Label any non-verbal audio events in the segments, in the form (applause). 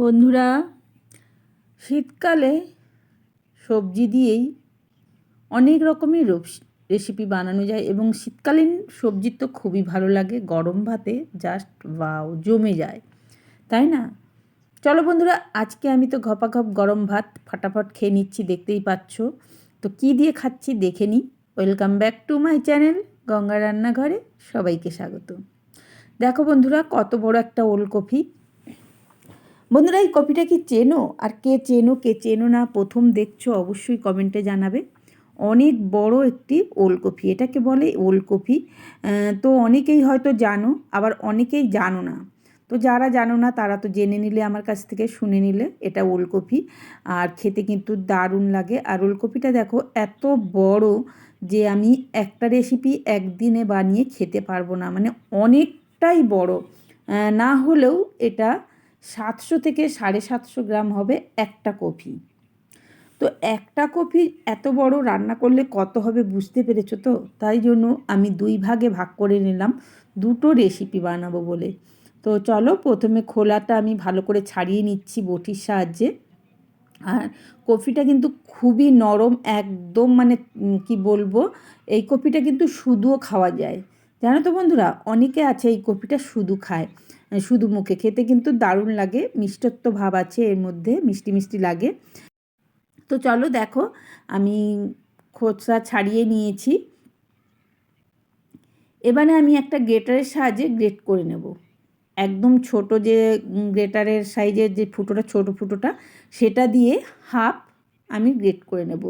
বন্ধুরা, শীতকালে সবজি দিয়েই অনেক রকমের রেসিপি বানানো যায় এবং শীতকালীন সবজি তো খুবই ভালো লাগে। গরম ভাতে জাস্ট বাও জমে যায়। তাই না? চলো বন্ধুরা, আজকে আমি তো ঘপাঘপ গরম ভাত ফাটাফট খেয়ে নিচ্ছি, দেখতেই পাচ্ছ। তো কি দিয়ে খাচ্ছি দেখে নিই welcome back to my channel Ganga রান্নাঘরে সবাইকে স্বাগত। দেখো বন্ধুরা, কত বড় একটা ওলকপি। বন্ধুরা, এই কপিটা কি চেনো? আর কে চেনো কে চেনো না, প্রথম দেখছ অবশ্যই কমেন্টে জানাবে। অনেক বড় একটি ওলকপি, এটাকে বলে ওলকপি। তো অনেকেই হয়তো জানো, আবার অনেকেই জানো না। তো যারা জানো না, তারা তো জেনে নিলে, আমার কাছ থেকে শুনে নিলে এটা ওলকপি। আর খেতে কিন্তু দারুণ লাগে। আর ওলকপিটা দেখো, এত বড় যে আমি একটা রেসিপি একদিনে বানিয়ে খেতে পারব না। মানে অনেকটাই বড়। না হলেও এটা সাতশো থেকে সাড়ে সাতশো গ্রাম হবে একটা কপি। তো একটা কপি এত বড় রান্না করলে কত হবে বুঝতে পেরেছ তো? তাই জন্য আমি দুই ভাগে ভাগ করে নিলাম। দুটো রেসিপি বানাবো বলে। তো চলো প্রথমে খোলাটা আমি ভালো করে ছাড়িয়ে নিচ্ছি বটির সাহায্যে। আর কফিটা কিন্তু খুবই নরম, একদম মানে কি বলব, এই কপিটা কিন্তু শুধুও খাওয়া যায়। জানো তো বন্ধুরা, অনেকে আছে এই কপিটা শুধু খায়। শুধু মুখে। খেতে কিন্তু দারুণ লাগে, মিষ্টত্ব ভাব আছে এর মধ্যে, মিষ্টি মিষ্টি লাগে। তো চলো দেখো, আমি খোসা ছাড়িয়ে নিয়েছি। এবারে আমি একটা গ্রেটারের সাহায্যে গ্রেট করে নেব। একদম ছোট যে গ্রেটারের সাইজের যে ফুটোটা, ছোট ফুটোটা, সেটা দিয়ে হাফ আমি গ্রেট করে নেব।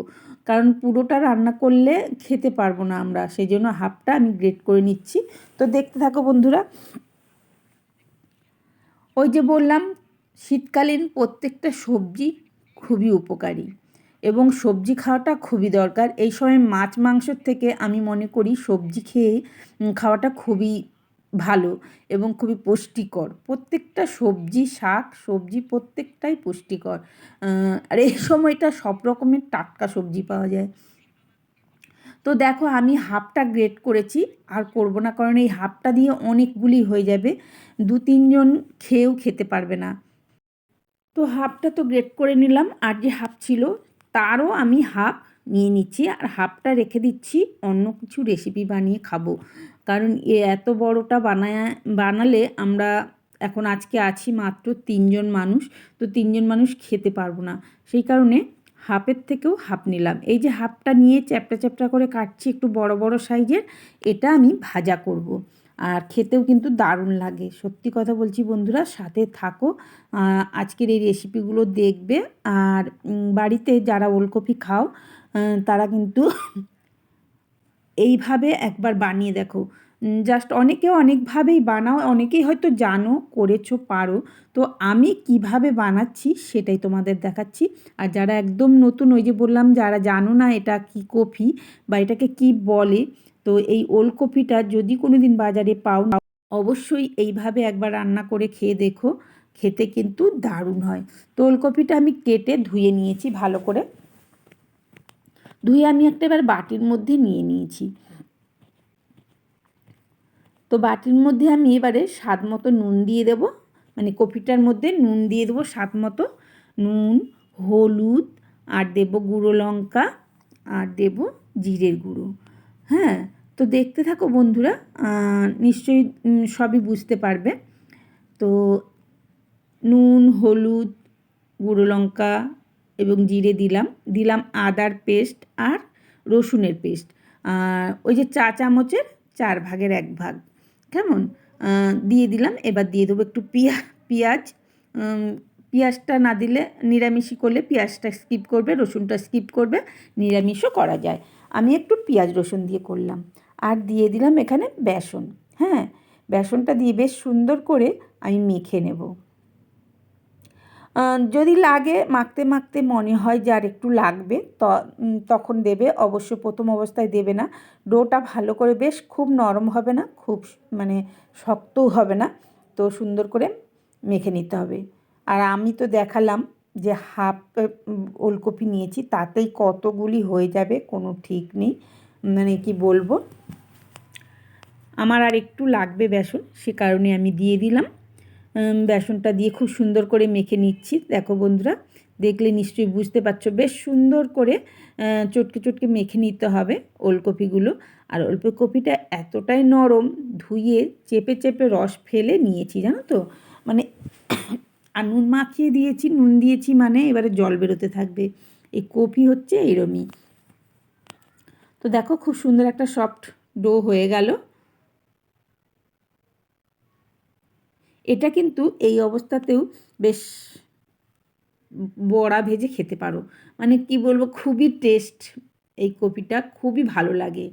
কারণ পুরোটা রান্না করলে খেতে পারব না আমরা, সেই জন্য হাফটা আমি গ্রেট করে নিচ্ছি। তো দেখতে থাকো বন্ধুরা ওই যে বললাম, শীতকালীন প্রত্যেকটা সবজি খুবই উপকারী এবং সবজি খাওয়াটা খুবই দরকার। এই সময় মাছ মাংসর থেকে আমি মনে করি সবজি খেয়ে খাওয়াটা খুবই ভালো এবং খুবই পুষ্টিকর। প্রত্যেকটা সবজি, শাক, সবজি প্রত্যেকটাই পুষ্টিকর। আর এই সময়টা সব রকমের টাটকা সবজি পাওয়া যায়। তো দেখো আমি হাফটা গ্রেট করেছি, আর করব না কারণ এই হাফটা দিয়ে অনেকগুলি হয়ে যাবে। দু তিনজন খেয়েও খেতে পারবে না। তো হাফটা তো গ্রেট করে নিলাম, আর যে হাফ ছিল তারও আমি হাফ নিয়ে নিচ্ছি, আর হাফটা রেখে দিচ্ছি, অন্য কিছু রেসিপি বানিয়ে খাব। কারণ এ এত বড়টা বানায়, বানালে আমরা এখন আজকে আছি মাত্র তিনজন মানুষ, তো তিনজন মানুষ খেতে পারব না। সেই কারণে হাফের থেকেও হাফ নিলাম। এই যে হাফটা নিয়ে চ্যাপটা চ্যাপটা করে কাটছি একটু বড় বড় সাইজের, এটা আমি ভাজা করব। আর খেতেও কিন্তু দারুণ লাগে। সত্যি কথা বলছি বন্ধুরা, সাথে থাকো। আজকের এই রেসিপিগুলো দেখবে। আর বাড়িতে যারা ওলকপি খাও তারা কিন্তু (laughs) এইভাবে একবার বানিয়ে দেখো। জাস্ট অনেকে অনেকভাবেই বানাও, অনেকেই হয়তো জানো, করেছ, পারো। তো আমি কীভাবে বানাচ্ছি সেটাই তোমাদের দেখাচ্ছি। আর যারা একদম নতুন, ওই যে বললাম, যারা জানো না এটা কি কফি বা এটাকে কি বলে, তো এই ওলকপিটা যদি কোনো দিন বাজারে পাও অবশ্যই এইভাবে একবার রান্না করে খেয়ে দেখো। খেতে কিন্তু দারুণ হয়। তো ওলকপিটা আমি কেটে ধুয়ে নিয়েছি ভালো করে। ধুয়ে আমি একটা এবার বাটির মধ্যে নিয়ে নিয়েছি। তো বাটির মধ্যে আমি এবারে স্বাদ মতো নুন দিয়ে দেব। মানে কপিটার মধ্যে নুন দিয়ে দেবো স্বাদ মতো। নুন, হলুদ, আর দেব গুঁড়ো লঙ্কা, আর দেব জিরের গুঁড়ো। হ্যাঁ তো দেখতে থাকো বন্ধুরা নিশ্চয়ই সবই বুঝতে পারবে। তো নুন, হলুদ, গুঁড়ো লঙ্কা এবং জিরে দিলাম। দিলাম আদার পেস্ট আর রসুনের পেস্ট। ওই যে চা চামচের চার ভাগের এক ভাগ। কেমন? দিয়ে দিলাম, এবার দিয়ে দেবো একটু পিয়া, পেঁয়াজ। পেঁয়াজটা না দিলে নিরামিষই করলে পেঁয়াজটা স্কিপ করবে, রসুনটা স্কিপ করবে, নিরামিষও করা যায়। আমি একটু পেঁয়াজ, রসুন দিয়ে করলাম। আর দিয়ে দিলাম এখানে বেসন। হ্যাঁ বেসনটা দিয়ে বেশ সুন্দর করে আমি মেখে নেব। যদি লাগে, মাখতে মাখতে মনে হয় যে আর একটু লাগবে তখন দেবে। অবশ্য প্রথম অবস্থায় দেবে না। ডোটা ভালো করে বেশ খুব নরম হবে না, খুব মানে শক্তও হবে না। তো সুন্দর করে মেখে নিতে হবে। আর আমি তো দেখালাম যে হাফ ওলকপি নিয়েছি, তাতেই কতগুলি হয়ে যাবে কোনো ঠিক নেই। মানে কি বলব? আমার আর একটু লাগবে বেসন, সে কারণে আমি দিয়ে দিলাম। বেসনটা দিয়ে খুব সুন্দর করে মেখে নিচ্ছি। দেখো বন্ধুরা, দেখলে নিশ্চয়ই বুঝতে পারছ, বেশ সুন্দর করে চটকে চটকে মেখে নিতে হবে ওলকপিগুলো। আর ওলকপিটা এতটাই নরম, ধুয়ে চেপে চেপে রস ফেলে নিয়েছি, জানো তো? মানে (coughs) আর নুন মাখিয়ে দিয়েছি, নুন দিয়েছি মানে এবারে জল বেরোতে থাকবে। এই কপি হচ্ছে এরমই তো দেখো খুব সুন্দর একটা সফট ডো হয়ে গেল। এটা কিন্তু এই অবস্থাতেও বেশ বড়া ভেজে খেতে পারো। মানে কি বলব, খুবই টেস্ট এই কপিটা, খুবই ভালো লাগে।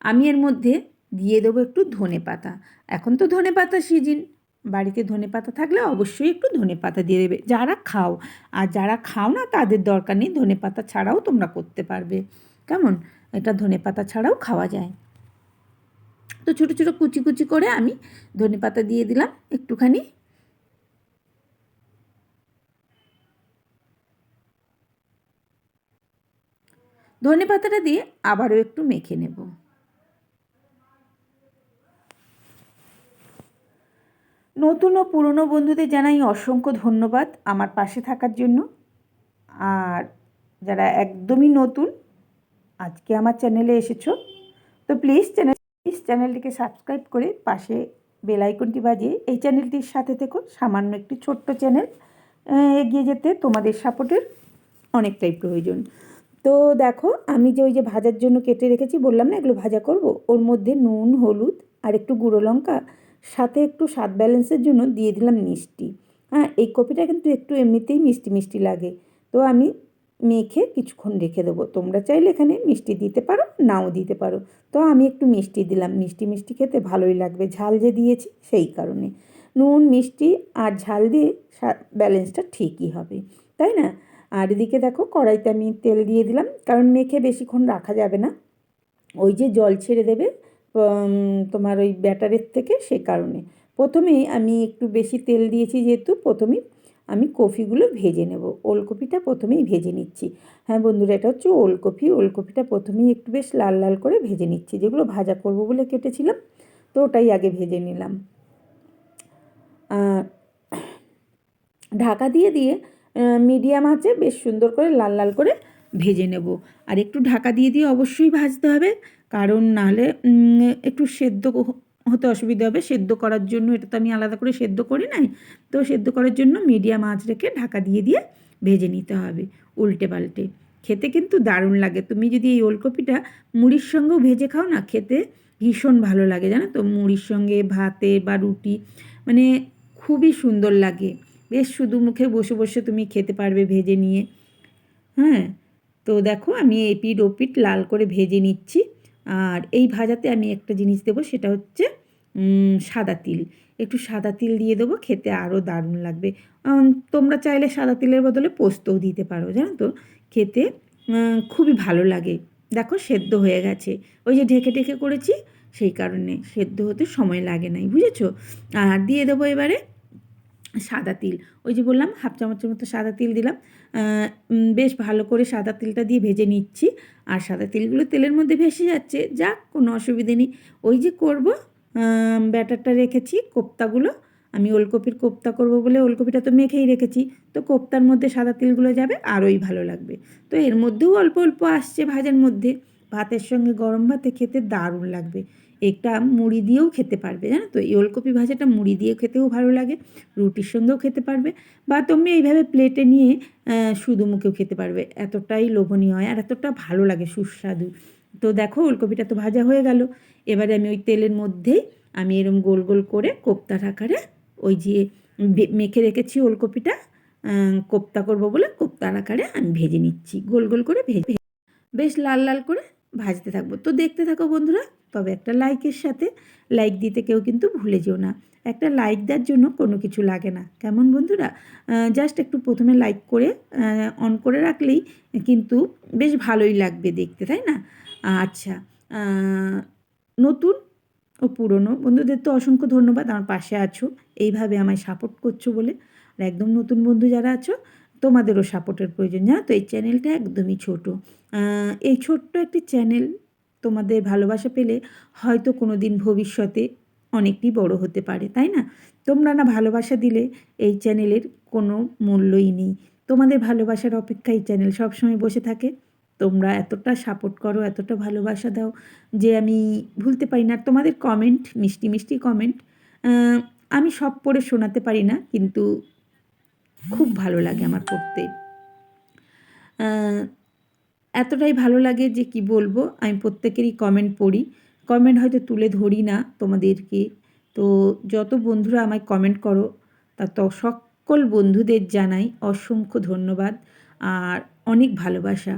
আমি এর মধ্যে দিয়ে দেবো একটু ধনে পাতা। এখন তো ধনে পাতা সিজিন বাড়িতে ধনে পাতা থাকলে অবশ্যই একটু ধনে পাতা দিয়ে দেবে। যারা খাও, আর যারা খাও না, তাদের দরকার নেই, ধনে পাতা ছাড়াও তোমরা করতে পারবে। কেমন? এটা ধনে পাতা ছাড়াও খাওয়া যায়। তো ছোটো ছোটো কুচি কুচি করে আমি ধনে পাতা দিয়ে দিলাম একটুখানি। ধনে পাতাটা দিয়ে আবারও একটু মেখে নেব। নতুন ও পুরনো বন্ধুদের জানাই অসংখ্য ধন্যবাদ আমার পাশে থাকার জন্য। আর যারা একদমই নতুন, আজকে আমার চ্যানেলে এসেছ, তো প্লিজ চ্যানেল প্লিজ চ্যানেলটিকে সাবস্ক্রাইব করে পাশে বেল আইকনটি বাজিয়ে এই চ্যানেলটির সাথে থেকো। সামান্য একটি ছোট্ট চ্যানেল এগিয়ে যেতে তোমাদের সাপোর্টের অনেকটাই প্রয়োজন। তো দেখো, আমি যে ওই যে ভাজার জন্য কেটে রেখেছি, বললাম না এগুলো ভাজা করব? ওর মধ্যে নুন, হলুদ আর একটু গুঁড়ো লঙ্কা, সাথে একটু স্বাদ ব্যালেন্সের জন্য দিয়ে দিলাম মিষ্টি। হ্যাঁ এই কপিটা কিন্তু একটু এমনিতেই মিষ্টি মিষ্টি লাগে। তো আমি মেখে কিছুক্ষণ রেখে দেবো। তোমরা চাইলে এখানে মিষ্টি দিতে পারো, নাও দিতে পারো। তো আমি একটু মিষ্টি দিলাম। মিষ্টি মিষ্টি খেতে ভালোই লাগবে। ঝাল যে দিয়েছি সেই কারণে। নুন, মিষ্টি আর ঝাল দিয়ে ব্যালেন্সটা ঠিকই হবে। তাই না? আর এদিকে দেখো, কড়াইতে আমি তেল দিয়ে দিলাম। কারণ মেখে বেশিক্ষণ রাখা যাবে না। ওই যে জল ছেড়ে দেবে তোমার ওই ব্যাটারের থেকে সে কারণে। প্রথমেই আমি একটু বেশি তেল দিয়েছি যেহেতু, প্রথমেই আমি কফিগুলো ভেজে নেব। ওলকপিটা প্রথমেই ভেজে নিচ্ছি। হ্যাঁ বন্ধুরা, এটা হচ্ছে ওলকপি। ওলকপিটা প্রথমেই একটু বেশ লাল লাল করে ভেজে নিচ্ছি। যেগুলো ভাজা করব বলে কেটেছিলাম, তো ওটাই আগে ভেজে নিলাম। ঢাকা দিয়ে দিয়ে মিডিয়াম আছে বেশ সুন্দর করে লাল লাল করে ভেজে নেব। আর একটু ঢাকা দিয়ে দিয়ে অবশ্যই ভাজতে হবে, কারণ নাহলে একটু সেদ্ধ হতে অসুবিধা হবে, সেদ্ধ করার জন্য এটা তো আমি আলাদা করে সেদ্ধ করি নাই, তো সেদ্ধ করার জন্য মিডিয়াম আঁচ রেখে ঢাকা দিয়ে দিয়ে ভেজে নিতে হবে উল্টে পাল্টে। খেতে কিন্তু দারুণ লাগে। তুমি যদি এই ওলকপিটা মুড়ির সঙ্গেও ভেজে খাও না, খেতে ভীষণ ভালো লাগে, জানো তো? মুড়ির সঙ্গে ভাতে বা রুটি মানে খুবই সুন্দর লাগে। বেশ শুধু মুখে বসে বসে তুমি খেতে পারবে ভেজে নিয়ে। হ্যাঁ তো দেখো আমি এপিট ওপিট লাল করে ভেজে নিচ্ছি। আর এই ভাজাতে আমি একটা জিনিস দেবো, সেটা হচ্ছে সাদা তিল। একটু সাদা তিল দিয়ে দেবো, খেতে আরও দারুণ লাগবে। তোমরা চাইলে সাদা তিলের বদলে পোস্তও দিতে পারো, জানো তো? খেতে খুবই ভালো লাগে। দেখো, সেদ্ধ হয়ে গেছে। ওই যে ঢেকে ঢেকে করেছি, সেই কারণে সেদ্ধ হতে সময় লাগে নাই, বুঝেছ? আর দিয়ে দেবো এবারে সাদা তিল। ওই যে বললাম, হাফ চামচের মতো সাদা তিল দিলাম। বেশ ভালো করে সাদা তেলটা দিয়ে ভেজে নিচ্ছি। আর সাদা তিলগুলো তেলের মধ্যে ভেসে যাচ্ছে, যাক, কোনো অসুবিধে নেই। ওই যে করব ব্যাটারটা রেখেছি, কোপ্তাগুলো। আমি ওলকপির কোপ্তা করব বলে ওলকপিটা তো মেখেই রেখেছি। তো কোপ্তার মধ্যে সাদা তিলগুলো যাবে, আরোই ভালো লাগবে। তো এর মধ্যেও অল্প অল্প আসছে ভাজার মধ্যে। ভাতের সঙ্গে গরম ভাতে খেতে দারুণ লাগবে। এটা মুড়ি দিয়েও খেতে পারবে, জানো তো? এই ওলকপি ভাজাটা মুড়ি দিয়ে খেতেও ভালো লাগে, রুটির সঙ্গেও খেতে পারবে, বা তুমি এইভাবে প্লেটে নিয়ে শুধু মুখেও খেতে পারবে। এতটাই লোভনীয় হয় আর এতটা ভালো লাগে, সুস্বাদু। তো দেখো, ওলকপিটা তো ভাজা হয়ে গেল। এবারে আমি ওই তেলের মধ্যেই আমি এরম গোল গোল করে কোপ্তার আকারে ওই যে মেখে রেখেছি ওলকপিটা কোপ্তা করব বলে কোপ্তার আকারে আমি ভেজে নিচ্ছি। গোল গোল করে ভেজে বেশ লাল লাল করে ভাজতে থাকব। তো দেখতে থাকো বন্ধুরা, তবে একটা লাইকের সাথে লাইক দিতে কেউ কিন্তু ভুলে যেও না। একটা লাইক দেওয়ার জন্য কোনো কিছু লাগে না। কেমন বন্ধুরা? জাস্ট একটু প্রথমে লাইক করে অন করে রাখলেই কিন্তু বেশ ভালোই লাগবে দেখতে, তাই না? আচ্ছা নতুন ও পুরনো বন্ধুদের তো অসংখ্য ধন্যবাদ, আমার পাশে আছো। এইভাবে আমায় সাপোর্ট করছ বলে। আর একদম নতুন বন্ধু যারা আছো তোমাদেরও সাপোর্টের প্রয়োজন। জানো তো, এই চ্যানেলটা একদমই ছোট। এই ছোট্ট একটি চ্যানেল তোমাদের ভালোবাসা পেলে হয়তো কোনো দিন ভবিষ্যতে অনেকটি বড় হতে পারে, তাই না? তোমরা না ভালোবাসা দিলে এই চ্যানেলের কোনো মূল্যই নেই। তোমাদের ভালোবাসার অপেক্ষা এই চ্যানেল সবসময় বসে থাকে। তোমরা এতটা সাপোর্ট করো, এতটা ভালোবাসা দাও যে আমি ভুলতে পারি না। তোমাদের কমেন্ট, মিষ্টি মিষ্টি কমেন্ট আমি সব পড়ে শোনাতে পারি না, কিন্তু খুব ভালো লাগে আমার পড়তে। এতটাই ভালো লাগে যে কি বলব, আমি প্রত্যেকেরই কমেন্ট পড়ি। কমেন্ট হয়তো তুলে ধরি না তোমাদেরকে। তো যত বন্ধুরা আমায় কমেন্ট করো, তা তো সকল বন্ধুদের জানাই অসংখ্য ধন্যবাদ আর অনেক ভালোবাসা।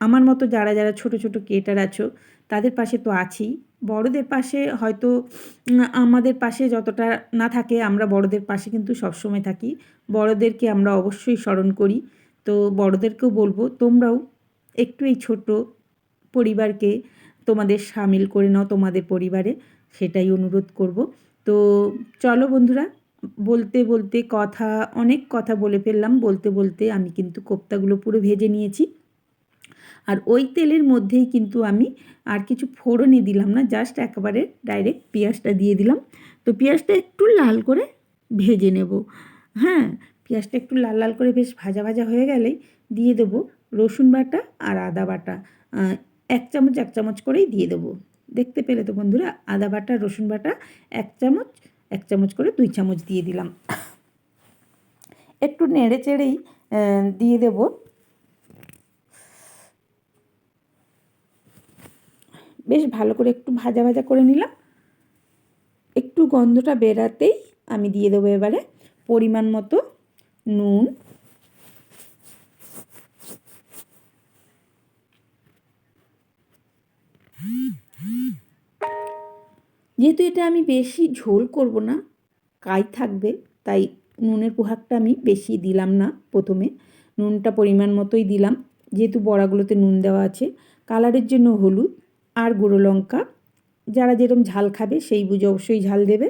আমার মতো যারা যারা ছোট ছোট ক্রিয়েটার আছো, তাদের পাশে তো আছি। বড়দের পাশে হয়তো আমাদের পাশে যতটা না থাকে, আমরা বড়দের পাশে কিন্তু সবসময় থাকি। বড়দেরকে আমরা অবশ্যই স্মরণ করি। তো বড়দেরকেও বলব, তোমরাও একটু এই ছোট পরিবারকে তোমাদের সামিল করে নাও, তোমাদের পরিবারে। সেটাই অনুরোধ করব। তো চলো বন্ধুরা, বলতে বলতে কথা, অনেক কথা বলে ফেললাম। বলতে বলতে আমি কিন্তু কোপ্তাগুলো পুরো ভেজে নিয়েছি। আর ওই তেলের মধ্যেই কিন্তু আমি আর কিছু ফোড়নই দিলাম না জাস্ট একেবারে ডাইরেক্ট পেঁয়াজটা দিয়ে দিলাম। তো পেঁয়াজটা একটু লাল করে ভেজে নেব। হ্যাঁ পেঁয়াজটা একটু লাল লাল করে বেশ ভাজা ভাজা হয়ে গেলেই দিয়ে দেবো রসুন বাটা আর আদা বাটা। এক চামচ এক চামচ করেই দিয়ে দেবো। দেখতে পেলে তো বন্ধুরা, আদা বাটা, রসুন বাটা এক চামচ এক চামচ করে দুই চামচ দিয়ে দিলাম। একটু নেড়ে চেড়েই দিয়ে দেব। বেশ ভালো করে একটু ভাজা ভাজা করে নিলাম। একটু গন্ধটা বেরাতেই আমি দিয়ে দেবো এবারে পরিমাণ মতো নুন। যেহেতু এটা আমি বেশি ঝোল করব না, কাই থাকবে, তাই নুনের পোহাকটা আমি বেশি দিলাম না প্রথমে। নুনটা পরিমাণ মতোই দিলাম, যেহেতু বড়াগুলোতে নুন দেওয়া আছে। কালারের জন্য হলুদ আর গুঁড়ো লঙ্কা। যারা যেরকম ঝাল খাবে সেই বুঝে অবশ্যই ঝাল দেবে।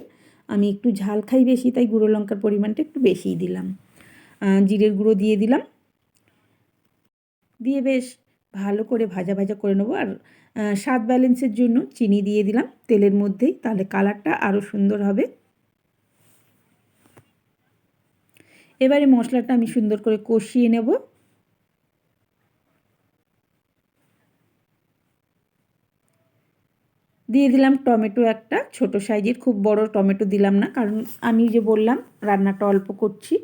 আমি একটু ঝাল খাই বেশি, তাই গুঁড়ো লঙ্কার পরিমাণটা একটু বেশিই দিলাম। জিরের গুঁড়ো দিয়ে দিলাম। দিয়ে বেশ ভালো করে ভাজা ভাজা করে নেব। আর স্বাদ ব্যালেন্সের জন্য চিনি দিয়ে দিলাম তেলের মধ্যেই, তাহলে কালারটা আরও সুন্দর হবে। এবারে মশলাটা আমি সুন্দর করে কষিয়ে নেব। দিয়ে দিলাম টমেটো একটা, ছোট সাইজের, খুব বড় টমেটো দিলাম না, কারণ আমি যে বললাম রান্নাটা অল্প করছি,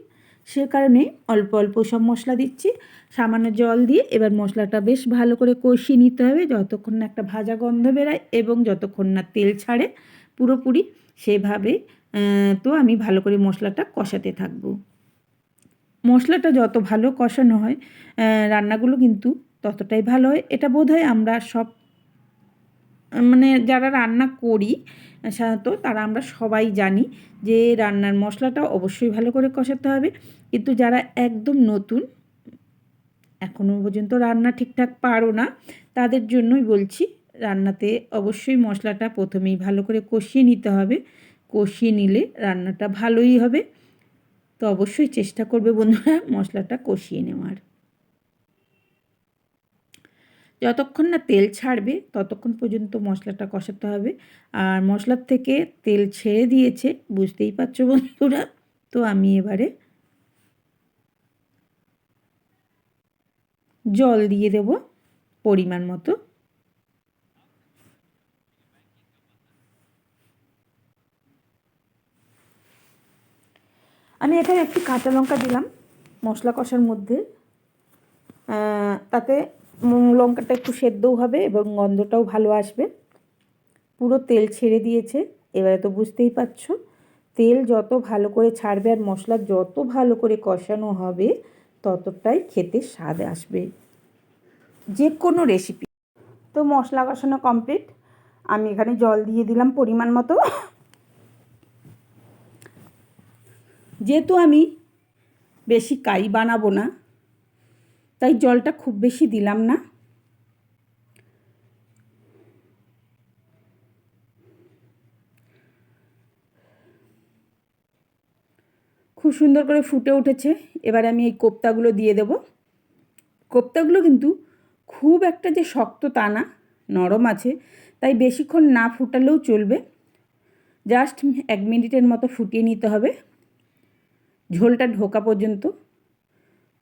সে কারণে অল্প অল্প সব মশলা দিচ্ছি, সামান্য জল দিয়ে এবার মশলাটা বেশ ভালো করে কষিয়ে নিতে হবে, যতক্ষণ না একটা ভাজা গন্ধ বেরায় এবং যতক্ষণ না তেল ছাড়ে পুরোপুরি, সেভাবে তো আমি ভালো করে মশলাটা কষাতে থাকব। মশলাটা যত ভালো কষানো হয় রান্নাগুলো কিন্তু ততটাই ভালো হয়, এটা বোধ হয় আমরা সব মানে যারা রান্না করি সাধারণত তারা আমরা সবাই জানি যে রান্নার মশলাটা অবশ্যই ভালো করে কষাতে হবে। কিন্তু যারা একদম নতুন এখনও পর্যন্ত রান্না ঠিকঠাক পারো না, তাদের জন্যই বলছি রান্নাতে অবশ্যই মশলাটা প্রথমেই ভালো করে কষিয়ে নিতে হবে। কষিয়ে নিলে রান্নাটা ভালোই হবে। তো অবশ্যই চেষ্টা করবে বন্ধুরা মশলাটা কষিয়ে নেওয়ার। যতক্ষণ না তেল ছাড়বে, ততক্ষণ পর্যন্ত মশলাটা কষাতে হবে। আর মশলার থেকে তেল ছেড়ে দিয়েছে, বুঝতেই পারছ বন্ধুরা? তো আমি এবারে জল দিয়ে দেব পরিমাণ মতো। আমি এখানে একটি কাঁচা লঙ্কা দিলাম মশলা কষার মধ্যে। তাতে লঙ্কাটা একটু সেদ্ধও হবে এবং গন্ধটাও ভালো আসবে। পুরো তেল ছেড়ে দিয়েছে, এবারে তো বুঝতেই পারছ। তেল যত ভালো করে ছাড়বে আর মশলা যত ভালো করে কষানো হবে, ততটাই খেতে স্বাদ আসবে। যে কোনো রেসিপি তো মশলা কষানো কমপ্লিট আমি এখানে জল দিয়ে দিলাম পরিমাণ মতো। যেহেতু আমি বেশি কাই বানাবো না তাই জলটা খুব বেশি দিলাম না। খুব সুন্দর করে ফুটে উঠেছে। এবারে আমি এই কোপ্তাগুলো দিয়ে দেব। কোপ্তাগুলো কিন্তু খুব একটা যে শক্ত তা না, নরম আছে, তাই বেশিক্ষণ না ফুটালেও চলবে। জাস্ট এক মিনিটের মতো ফুটিয়ে নিতে হবে। ঝোলটা ঢোকা পর্যন্ত।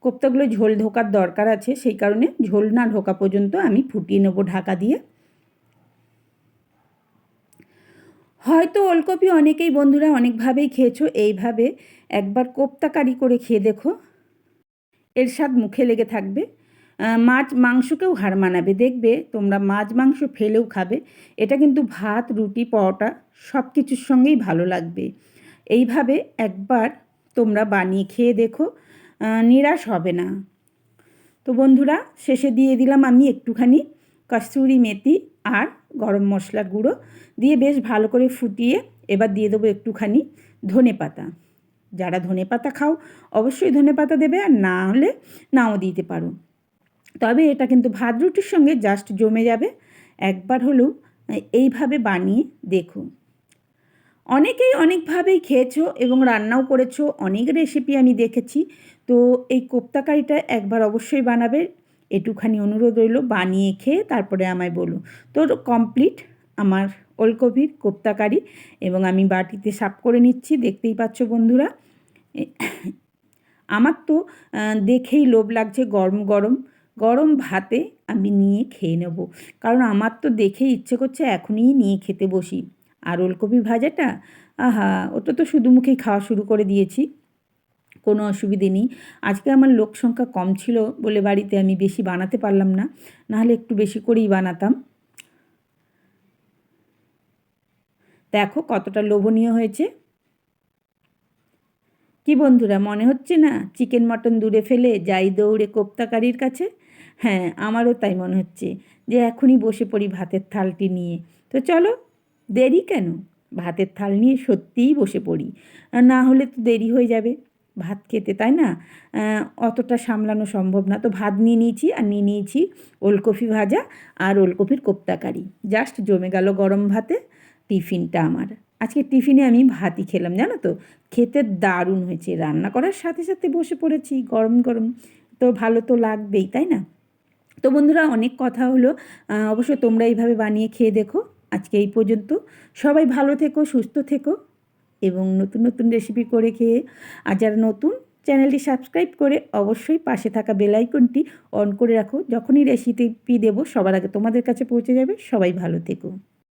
কোপ্তাগুলো ঝোল ঢোকার দরকার আছে, সেই কারণে ঝোল না ঢোকা পর্যন্ত আমি ফুটিয়ে নেব ঢাকা দিয়ে। হয়তো ওলকপি অনেকেই বন্ধুরা অনেকভাবেই খেয়েছো, এইভাবে একবার কোপ্তা কারি করে খেয়ে দেখো। এর স্বাদ মুখে লেগে থাকবে। মাছ মাংসকেও হার মানাবে। দেখবে তোমরা মাছ মাংস ফেলেও খাবে। এটা কিন্তু ভাত, রুটি, পরোটা সব কিছুর সঙ্গেই ভালো লাগবে। এইভাবে একবার তোমরা বানিয়ে খেয়ে দেখো। নিরাশ হবে না। তো বন্ধুরা, শেষে দিয়ে দিলাম আমি একটুখানি কস্তুরি মেথি আর গরম মশলার গুঁড়ো দিয়ে বেশ ভালো করে ফুটিয়ে এবার দিয়ে দেবো একটুখানি ধনে পাতা। যারা ধনে পাতা খাও, অবশ্যই ধনে পাতা দেবে আর না হলে নাও দিতে পারো। তবে এটা কিন্তু ভাত রুটির সঙ্গে জাস্ট জমে যাবে। একবার হলেও এইভাবে বানিয়ে দেখো। অনেকেই অনেকভাবেই খেয়েছো এবং রান্নাও করেছ, অনেক রেসিপি আমি দেখেছি। তো এই কোপ্তা কারিটা একবার অবশ্যই বানাবে। একটুখানি অনুরোধ রইল, বানিয়ে খেয়ে তারপরে আমায় বলো। তো কমপ্লিট আমার ওলকপির কোপ্তাকারি এবং আমি বাটিতে সাফ করে নিচ্ছি, দেখতেই পাচ্ছ বন্ধুরা। আমার তো দেখেই লোভ লাগছে গরম গরম। গরম ভাতে আমি নিয়ে খেয়ে নেব। কারণ আমার তো দেখেই ইচ্ছে করছে এখনই নিয়ে খেতে বসি। আর ওলকপি ভাজাটা, আহা, ওটা তো শুধু মুখেই খাওয়া শুরু করে দিয়েছি, কোনো অসুবিধে নেই। আজকে আমার লোক সংখ্যা কম ছিল বলে বাড়িতে আমি বেশি বানাতে পারলাম না, নাহলে একটু বেশি করেই বানাতাম। দেখো কতটা লোভনীয় হয়েছে। কি বন্ধুরা, মনে হচ্ছে না চিকেন মটন দূরে ফেলে যাই দৌড়ে কোপ্তাকারির কাছে? হ্যাঁ আমারও তাই মনে হচ্ছে যে এখনই বসে পড়ি ভাতের থালটি নিয়ে। তো চলো দেরি কেন? ভাতের থাল নিয়ে সত্যিই বসে পড়ি। না হলে তো দেরি হয়ে যাবে। ভাত খেতে, তাই না? অতটা সামলানো সম্ভব না। তো ভাত নিয়ে নিয়েছি আর নিয়ে নিয়েছি ওলকপি ভাজা আর ওলকপির কোপ্তাকারি জাস্ট জমে গেল গরম ভাতে টিফিনটা আমার। আজকে টিফিনে আমি ভাতই খেলাম, জানো তো? খেতে দারুণ হয়েছে। রান্না করার সাথে সাথে বসে পড়েছি, গরম গরম। তো ভালো তো লাগবেই, তাই না? তো বন্ধুরা, অনেক কথা হলো। অবশ্যই তোমরা এইভাবে বানিয়ে খেয়ে দেখো। আজকে এই পর্যন্ত। সবাই ভালো থেকো, সুস্থ থেকো এবং নতুন নতুন রেসিপি করে খেয়ে আর যারা নতুন, চ্যানেলটি সাবস্ক্রাইব করে অবশ্যই পাশে থাকা বেলাইকনটি অন করে রাখো। যখনই রেসিপি দেবো, সবার আগে তোমাদের কাছে পৌঁছে যাবে। সবাই ভালো থেকো।